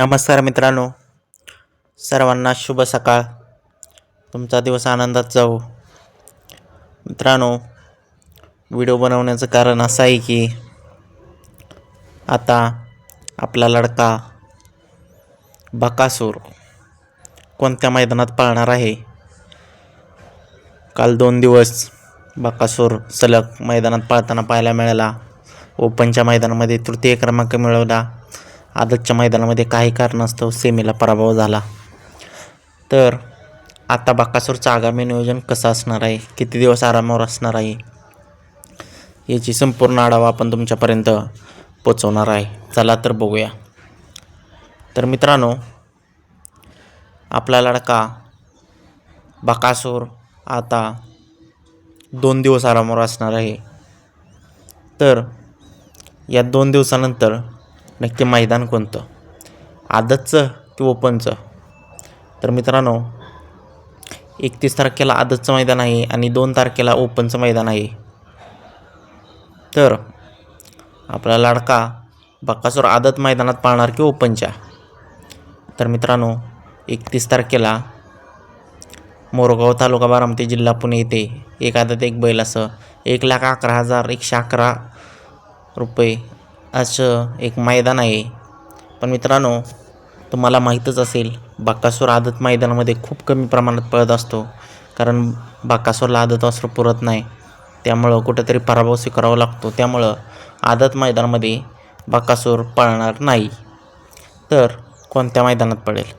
नमस्कार मित्रांनो. सर्वांना शुभ सकाळ. तुमचा दिवस आनंदात जाऊ मित्रांनो व्हिडिओ बनवण्याचं कारण असं आहे की आता आपला लडका बकासूर कोणत्या मैदानात पाळणार आहे? काल दोन दिवस बकासूर सलग मैदानात पाळताना पाहायला मिळाला. ओपनच्या मैदानामध्ये तृतीय क्रमांक मिळवला. आदतच्या मैदानामध्ये काही कारणास्तव सेमीला पराभव झाला. तर आता बाकासूरचं आगामी नियोजन कसं असणार आहे? किती दिवस आरामावर असणार आहे? याची संपूर्ण आढावा आपण तुमच्यापर्यंत पोचवणार आहे. चला तर बघूया. तर मित्रांनो आपला लडका बाकासूर आता दोन दिवस आरामावर असणार आहे. तर या दोन दिवसानंतर नक्की मैदान कोणतं? आदतचं की ओपनचं? तर मित्रांनो एकतीस तारखेला आदतचं मैदान आहे आणि दोन तारखेला ओपनचं मैदान आहे. तर आपला लाडका बक्कासूर आदत मैदानात पाळणार की ओपनच्या? तर मित्रांनो एकतीस तारखेला मोरगाव तालुका बारामती जिल्हा पुणे येथे एक आदत एक बैल असं एक लाख अकरा हजार एकशे अकरा रुपये असं एक मैदान आहे. पण मित्रांनो तुम्हाला माहीतच असेल बाकासूर आदत मैदानामध्ये खूप कमी प्रमाणात पळत असतो. कारण बाकासूरला आदत वस्त्र पुरत नाही. त्यामुळं कुठंतरी पराभव स्वीकारावा लागतो. त्यामुळं आदत मैदानामध्ये बाकासूर पळणार नाही. तर कोणत्या मैदानात पडेल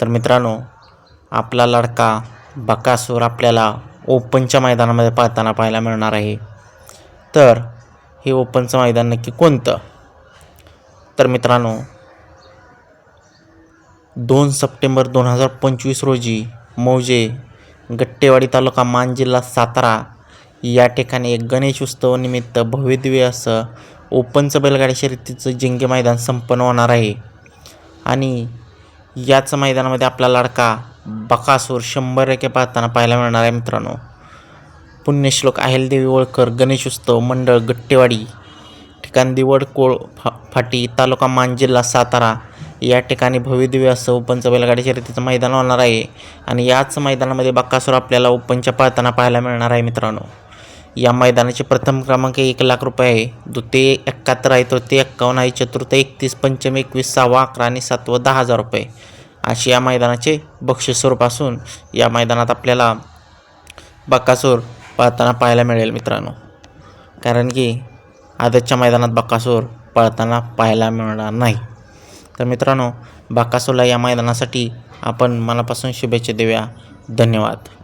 तर मित्रांनो आपला लडका बकासूर आपल्याला ओपनच्या मैदानामध्ये पळताना पाहायला मिळणार आहे. तर हे ओपनचं मैदान नक्की कोणतं? तर मित्रांनो दोन सप्टेंबर दोन हजार पंचवीस रोजी मौजे गट्टेवाडी तालुका मान जिल्हा सातारा या ठिकाणी एक गणेश उत्सवानिमित्त भव्यदिव्य असं ओपनचं बैलगाडी शर्यतीचं जिंगे मैदान संपन्न होणार आहे. आणि याच मैदानामध्ये आपला लाडका बकासूर शंभर टक्के पाहताना पाहायला मिळणार आहे मित्रांनो. पुण्यश्लोक अहिलदेवी होळकर गणेश उत्सव मंडळ गट्टेवाडी. ठिकाण दिवड कोळ फा फाटी तालुका मान जिल्हा सातारा. या ठिकाणी भव्यदिव्य असं ओपनचं बैलगाडी शर्यतीचं मैदान होणार आहे. आणि याच मैदानामध्ये बक्कासूर आपल्याला ओपनच्या पाळताना पाहायला मिळणार आहे मित्रांनो. या मैदानाचे प्रथम क्रमांक एक लाख रुपये आहे. द्वितीय एकाहत्तर आहे तृतीय एक्कावन्न आहे चतुर्थ एकतीस पंचम एकवीस सहावा अकरा आणि सातवं दहा हजार रुपये. अशी या मैदानाचे बक्षीस स्वरूप असून या मैदानात आपल्याला बक्कासूर पळताना पाहायला मिळेल मित्रांनो. कारण की आदतच्या मैदानात बक्कासूर पळताना पाहायला मिळणार नाही. तर मित्रांनो बाकासूरला या मैदानासाठी आपण मनापासून शुभेच्छा देऊया. धन्यवाद.